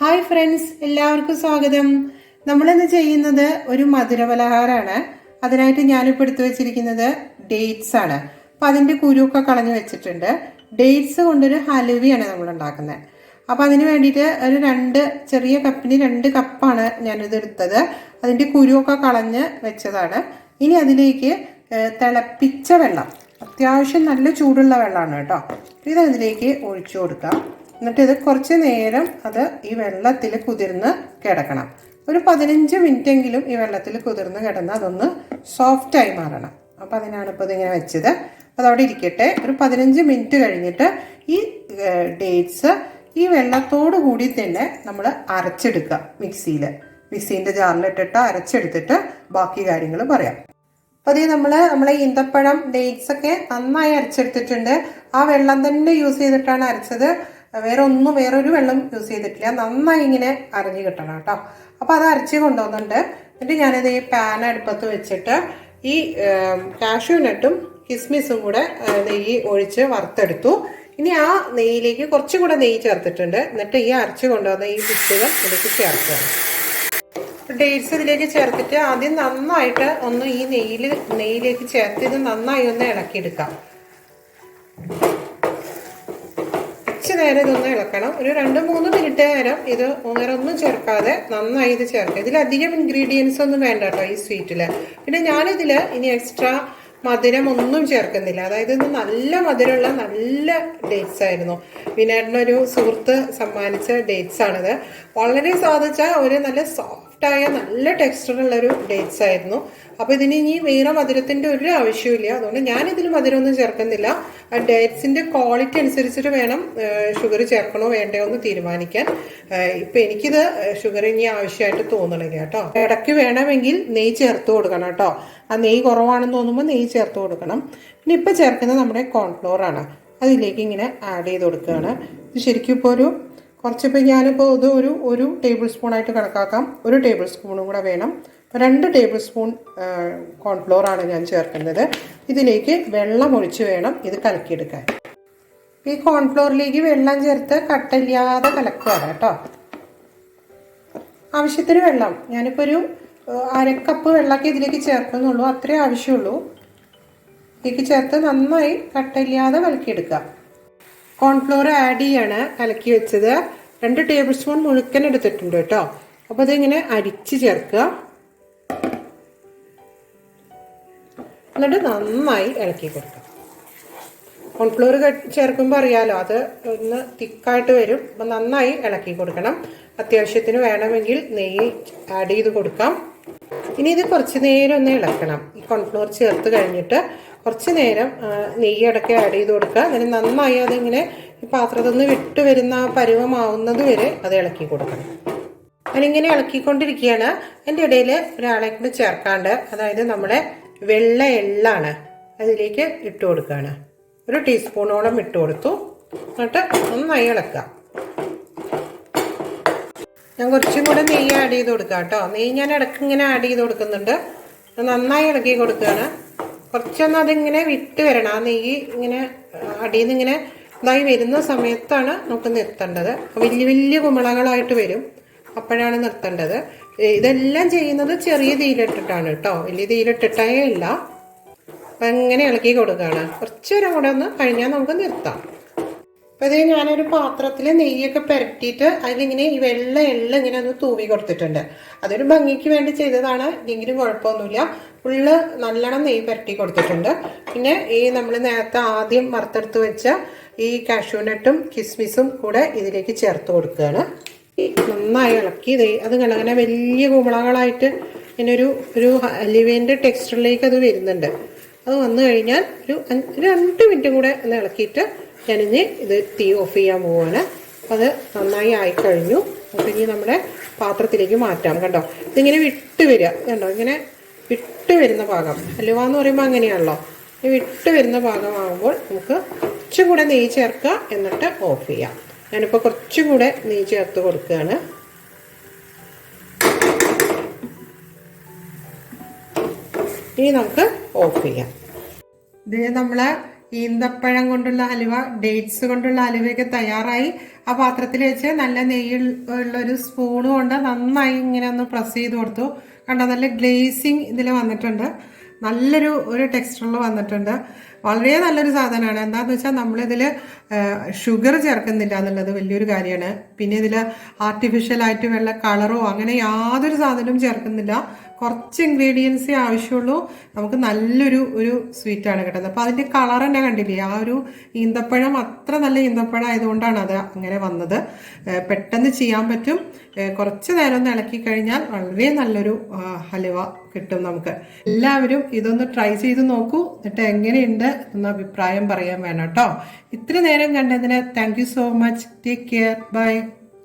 Hi friends എല്ലാവർക്കും സ്വാഗതം. നമ്മളിന്ന് ചെയ്യുന്നത് ഒരു മധുര പലഹാരമാണ് അതിനായിട്ട് ഞാനിപ്പോൾ എടുത്തു വെച്ചിരിക്കുന്നത് ഡേറ്റ്സ് ആണ്. അപ്പം അതിന്റെ കുരുവൊക്കെ കളഞ്ഞു വെച്ചിട്ടുണ്ട്. ഡേറ്റ്സ് കൊണ്ടൊരു ഹലുവയാണ് നമ്മൾ ഉണ്ടാക്കുന്നത് അപ്പം അതിന് വേണ്ടിയിട്ട് ഒരു രണ്ട് ചെറിയ കപ്പിന് രണ്ട് കപ്പാണ് ഞാനിത് എടുത്തത്. അതിന്റെ കുരുവൊക്കെ കളഞ്ഞ് വെച്ചതാണ്. ഇനി അതിലേക്ക് തിളപ്പിച്ച വെള്ളം. അത്യാവശ്യം നല്ല ചൂടുള്ള വെള്ളമാണ് കേട്ടോ. ഇതിലേക്ക് ഒഴിച്ചു കൊടുക്കാം. എന്നിട്ട് ഇത് കുറച്ച് നേരം അത് ഈ വെള്ളത്തിൽ കുതിർന്ന് കിടക്കണം. ഒരു പതിനഞ്ച് മിനിറ്റ് എങ്കിലും ഈ വെള്ളത്തിൽ കുതിർന്ന് കിടന്ന് അതൊന്ന് സോഫ്റ്റായി മാറണം. അപ്പം അതിനാണ് ഇപ്പോൾ ഇതിങ്ങനെ വെച്ചത്. അതവിടെ ഇരിക്കട്ടെ. ഒരു പതിനഞ്ച് മിനിറ്റ് കഴിഞ്ഞിട്ട് ഈ ഡേറ്റ്സ് ഈ വെള്ളത്തോട് കൂടി തന്നെ നമ്മൾ അരച്ചെടുക്കുക മിക്സിയിൽ. മിക്സീന്റെ ജാറിലിട്ടിട്ട് അരച്ചെടുത്തിട്ട് ബാക്കി കാര്യങ്ങൾ പറയാം. അപ്പോൾ അതേ നമ്മൾ നമ്മളെ ഈന്തപ്പഴം ഡേറ്റ്സ് ഒക്കെ നന്നായി അരച്ചെടുത്തിട്ടുണ്ട്. ആ വെള്ളം തന്നെ യൂസ് ചെയ്തിട്ടാണ് അരച്ചത്. വേറെ ഒന്നും വേറൊരു വെള്ളം യൂസ് ചെയ്തിട്ടില്ല. നന്നായി ഇങ്ങനെ അരഞ്ഞു കിട്ടണം കേട്ടോ. അപ്പോൾ അത് അരച്ച് കൊണ്ടുവന്നിട്ടുണ്ട്. എന്നിട്ട് ഞാനിത് ഈ പാൻ അടുപ്പത്ത് വെച്ചിട്ട് ഈ കാഷ്യൂ നട്ടും കിസ്മിസും കൂടെ നെയ്യ് ഒഴിച്ച് വറുത്തെടുത്തു. ഇനി ആ നെയ്യിലേക്ക് കുറച്ചും കൂടെ നെയ്യ് ചേർത്തിട്ടുണ്ട്. എന്നിട്ട് ഈ അരച്ച് കൊണ്ടുവന്ന ഈ വിത്തുകൾ ഇതിലേക്ക് ചേർക്കുകയാണ് ഡേറ്റ്സ് ഇതിലേക്ക് ചേർത്തിട്ട് ആദ്യം നന്നായിട്ട് ഒന്ന് ഈ നെയ്യിൽ നെയ്യിലേക്ക് ചേർത്ത് ഇത് നന്നായി ഒന്ന് ഇളക്കിയെടുക്കാം. കുറച്ച് നേരം ഇതൊന്ന് ഇളക്കണം. ഒരു രണ്ട് മൂന്ന് മിനിറ്റ് നേരം ഇത് ഒന്നും ചേർക്കാതെ നന്നായി ഇത് ചേർക്കുക. ഇതിലധികം ഇൻഗ്രീഡിയൻസ് ഒന്നും വേണ്ട കേട്ടോ ഈ സ്വീറ്റിൽ പിന്നെ ഞാനിതിൽ ഇനി എക്സ്ട്രാ മധുരം ഒന്നും ചേർക്കുന്നില്ല. അതായത് ഇത് നല്ല മധുരമുള്ള നല്ല ഡേറ്റ്സ് ആയിരുന്നു. വിനേടിനൊരു സുഹൃത്ത് സമ്മാനിച്ച ഡേറ്റ്സ് ആണിത്. വളരെ സാധിച്ച ഒരു നല്ല സോഫ്റ്റായ നല്ല ടെക്സ്ചറുള്ള ഒരു ഡേറ്റ്സ് ആയിരുന്നു. അപ്പോൾ ഇതിന് ഇനി വേറെ മധുരത്തിന്റെ ഒരു ആവശ്യമില്ല അതുകൊണ്ട് ഞാൻ ഞാനിതിൽ മധുരമൊന്നും ചേർക്കുന്നില്ല. ആ ഡേറ്റ്സിന്റെ ക്വാളിറ്റി അനുസരിച്ചിട്ട് വേണം ഷുഗർ ചേർക്കണോ വേണ്ടയോ എന്ന് തീരുമാനിക്കാൻ. ഇപ്പം എനിക്കിത് ഷുഗർ ഇനി ആവശ്യമായിട്ട് തോന്നണില്ല കേട്ടോ. ഇടയ്ക്ക് വേണമെങ്കിൽ നെയ്യ് ചേർത്ത് കൊടുക്കണം കേട്ടോ. ആ നെയ്യ് കുറവാണെന്ന് തോന്നുമ്പോൾ നെയ്യ് ചേർത്ത് കൊടുക്കണം. പിന്നെ ഇപ്പം ചേർക്കുന്നത് നമ്മുടെ കോൺഫ്ലോർ ആണ്. അതിലേക്ക് ഇങ്ങനെ ആഡ് ചെയ്ത് കൊടുക്കുകയാണ്. ഇത് ശരിക്കും ഇപ്പോൾ ഒരു കുറച്ചിപ്പോൾ ഞാനിപ്പോൾ ഇത് ഒരു ഒരു ടേബിൾ സ്പൂണായിട്ട് കണക്കാക്കാം. ഒരു ടേബിൾ സ്പൂണും കൂടെ വേണം. അപ്പോൾ രണ്ട് ടേബിൾ സ്പൂൺ കോൺഫ്ലോർ ആണ് ഞാൻ ചേർക്കുന്നത്. ഇതിലേക്ക് വെള്ളം ഒഴിച്ച് വേണം ഇത് കലക്കിയെടുക്കാൻ. ഈ കോൺഫ്ലോറിലേക്ക് വെള്ളം ചേർത്ത് കട്ടില്ലാതെ കലക്കുകയാണ് കേട്ടോ. ആവശ്യത്തിന് വെള്ളം. ഞാനിപ്പോൾ ഒരു അരക്കപ്പ് വെള്ളമൊക്കെ ഇതിലേക്ക് ചേർക്കുന്നുള്ളൂ. അത്രേ ആവശ്യമുള്ളൂ. ഇതിലേക്ക് ചേർത്ത് നന്നായി കട്ടില്ലാതെ കലക്കിയെടുക്കുക കോൺഫ്ലോർ ആഡ് ചെയ്യാണ് കലക്കി വെച്ചത്. രണ്ട് ടേബിൾ സ്പൂൺ മുഴുക്കൻ എടുത്തിട്ടുണ്ട് കേട്ടോ. അപ്പോൾ അതിങ്ങനെ അരിച്ച് ചേർക്കുക. എന്നിട്ട് നന്നായി ഇളക്കി കൊടുക്കുക. കോൺഫ്ലോർ ചേർക്കുമ്പോൾ അറിയാലോ അത് ഒന്ന് തിക്കായിട്ട് വരും. അപ്പം നന്നായി ഇളക്കി കൊടുക്കണം. അത്യാവശ്യത്തിന് വേണമെങ്കിൽ നെയ്യ് ആഡ് ചെയ്ത് കൊടുക്കാം. ഇനി ഇത് കുറച്ച് നേരം ഒന്ന് ഇളക്കണം. ഈ കോൺഫ്ലോർ ചേർത്ത് കഴിഞ്ഞിട്ട് കുറച്ച് നേരം ആ, നെയ്യ് ഇടയ്ക്ക് ആഡ് ചെയ്ത് കൊടുക്കുക. എന്നിട്ട് നന്നായി അതിങ്ങനെ ഈ പാത്രത്തിൽ നിന്ന് വിട്ട് വരുന്ന പരുവമാവുന്നത് വരെ അത് ഇളക്കി കൊടുക്കണം. അതിങ്ങനെ ഇളക്കിക്കൊണ്ടിരിക്കുകയാണ്. എന്റെ ഇടയിൽ ഒരാളെ കൂടി ചേർക്കാണ്ട് അതായത് നമ്മുടെ വെള്ള എള്ളാണ് അതിലേക്ക് ഇട്ട് കൊടുക്കുകയാണ്. ഒരു ടീസ്പൂണോളം ഇട്ട് കൊടുത്തു. എന്നിട്ട് നന്നായി ഇളക്കുക. ഞാൻ കുറച്ചും കൂടെ നെയ്യ് ആഡ് ചെയ്ത് കൊടുക്കാം കേട്ടോ. നെയ്യ് ഞാൻ ഇടയ്ക്ക് ഇങ്ങനെ ആഡ് ചെയ്ത് കൊടുക്കുന്നുണ്ട്. നന്നായി ഇളക്കി കൊടുക്കുകയാണ്. കുറച്ചൊന്ന് അതിങ്ങനെ വിട്ട് വരണം. ആ നെയ്യ് ഇങ്ങനെ അടിയിൽ നിന്ന് ഇങ്ങനെ ഇതായി വരുന്ന സമയത്താണ് നമുക്ക് നിർത്തേണ്ടത്. വലിയ വലിയ കുമ്പളകളായിട്ട് വരും. അപ്പോഴാണ് നിർത്തേണ്ടത്. ഇതെല്ലാം ചെയ്യുന്നത് ചെറിയ തീയിലിട്ടിട്ടാണ് കേട്ടോ. വലിയ തീയിലിട്ടിട്ടേ ഇല്ല. അപ്പം ഇങ്ങനെ ഇളക്കി കൊടുക്കുകയാണ്? കുറച്ചു നേരം കൂടെ ഒന്ന് കഴിഞ്ഞാൽ നമുക്ക് നിർത്താം. അപ്പോൾ ഇത് ഞാനൊരു പാത്രത്തിൽ നെയ്യൊക്കെ പുരട്ടിയിട്ട് അതിലിങ്ങനെ ഈ വെള്ള എള്ള ഇങ്ങനെ ഒന്ന് തൂവി കൊടുത്തിട്ടുണ്ട്. അതൊരു ഭംഗിക്ക് വേണ്ടി ചെയ്തതാണ്. എങ്കിലും കുഴപ്പമൊന്നുമില്ല. ഫുള്ള് നല്ലോണം നെയ്യ് പുരട്ടി കൊടുത്തിട്ടുണ്ട്. പിന്നെ ഈ നമ്മൾ നേരത്തെ ആദ്യം വറുത്തെടുത്ത് വെച്ച ഈ കാഷ്യൂനട്ടും കിസ്മിസും കൂടെ ഇതിലേക്ക് ചേർത്ത് കൊടുക്കുകയാണ്. നന്നായി ഇളക്കി ദേ അത് കണ്ടങ്ങനെ വലിയ കുമ്പളകളായിട്ട് ഇങ്ങനെ ഒരു ഒരു അലിവേന്റെ ടെക്സ്റ്ററിലേക്ക് അത് വരുന്നുണ്ട്. അത് വന്നു കഴിഞ്ഞാൽ ഒരു രണ്ട് മിനിറ്റും കൂടെ ഒന്ന് ഇളക്കിയിട്ട് ഞാനിനി ഇത് തീ ഓഫ് ചെയ്യാൻ അപ്പോൾ അത് നന്നായി ആയിക്കഴിഞ്ഞു അപ്പം ഇനി നമ്മുടെ പാത്രത്തിലേക്ക് മാറ്റാം കണ്ടോ? ഇതിങ്ങനെ വിട്ട് വരിക കണ്ടോ? ഇങ്ങനെ വിട്ട് വരുന്ന ഭാഗം. അല്ലുവാ എന്ന് പറയുമ്പോൾ അങ്ങനെയാണല്ലോ. ഈ വിട്ട് വരുന്ന ഭാഗമാകുമ്പോൾ നമുക്ക് കുറച്ചും കൂടെ നെയ്യ് ചേർക്കുക എന്നിട്ട് ഓഫ് ചെയ്യാം. ഞാനിപ്പോൾ കുറച്ചും കൂടെ നെയ്യ് ചേർത്ത് കൊടുക്കുകയാണ്. ഇനി നമുക്ക് ഓഫ് ചെയ്യാം. ഇതിന് നമ്മളെ ഈന്തപ്പഴം കൊണ്ടുള്ള ഹലുവ ഡേറ്റ്സ് കൊണ്ടുള്ള ഹലുവയൊക്കെ തയ്യാറായി. ആ പാത്രത്തിൽ വെച്ച് നല്ല നെയ്യിൽ ഉള്ള ഒരു സ്പൂൺ കൊണ്ട് നന്നായി ഇങ്ങനെ ഒന്ന് പ്രസ് ചെയ്ത് കൊടുത്തു. കണ്ടോ? നല്ല ഗ്ലേസിങ് ഇതിൽ വന്നിട്ടുണ്ട്. നല്ലൊരു ഒരു ടെക്സ്ചറിൽ വന്നിട്ടുണ്ട്. വളരെ നല്ലൊരു സാധനമാണ്. എന്താണെന്ന് വെച്ചാൽ നമ്മളിതിൽ ഷുഗർ ചേർക്കുന്നില്ല എന്നുള്ളത് വലിയൊരു കാര്യമാണ്. പിന്നെ ഇതിൽ ആർട്ടിഫിഷ്യലായിട്ട് വെള്ള കളറോ അങ്ങനെ യാതൊരു സാധനവും ചേർക്കുന്നില്ല. കുറച്ച് ഇൻഗ്രീഡിയൻസേ ആവശ്യമുള്ളൂ. നമുക്ക് നല്ലൊരു ഒരു സ്വീറ്റാണ് കിട്ടുന്നത്. അപ്പോൾ അതിന്റെ കളർ തന്നെ കണ്ടില്ലേ? ആ ഒരു ഈന്തപ്പഴം അത്ര നല്ല ഈന്തപ്പഴം ആയതുകൊണ്ടാണ് അത് അങ്ങനെ വന്നത്. പെട്ടെന്ന് ചെയ്യാൻ പറ്റും. കുറച്ച് നേരം ഒന്ന് ഇളക്കി കഴിഞ്ഞാൽ വളരെ നല്ലൊരു ഹലുവ കിട്ടും നമുക്ക്. എല്ലാവരും ഇതൊന്ന് ട്രൈ ചെയ്ത് നോക്കൂ. എന്നിട്ട് എങ്ങനെയുണ്ട് എന്ന അഭിപ്രായം പറയാൻ വേണം കേട്ടോ. ഇത്ര നേരം കണ്ടതിന് thank so much take care bye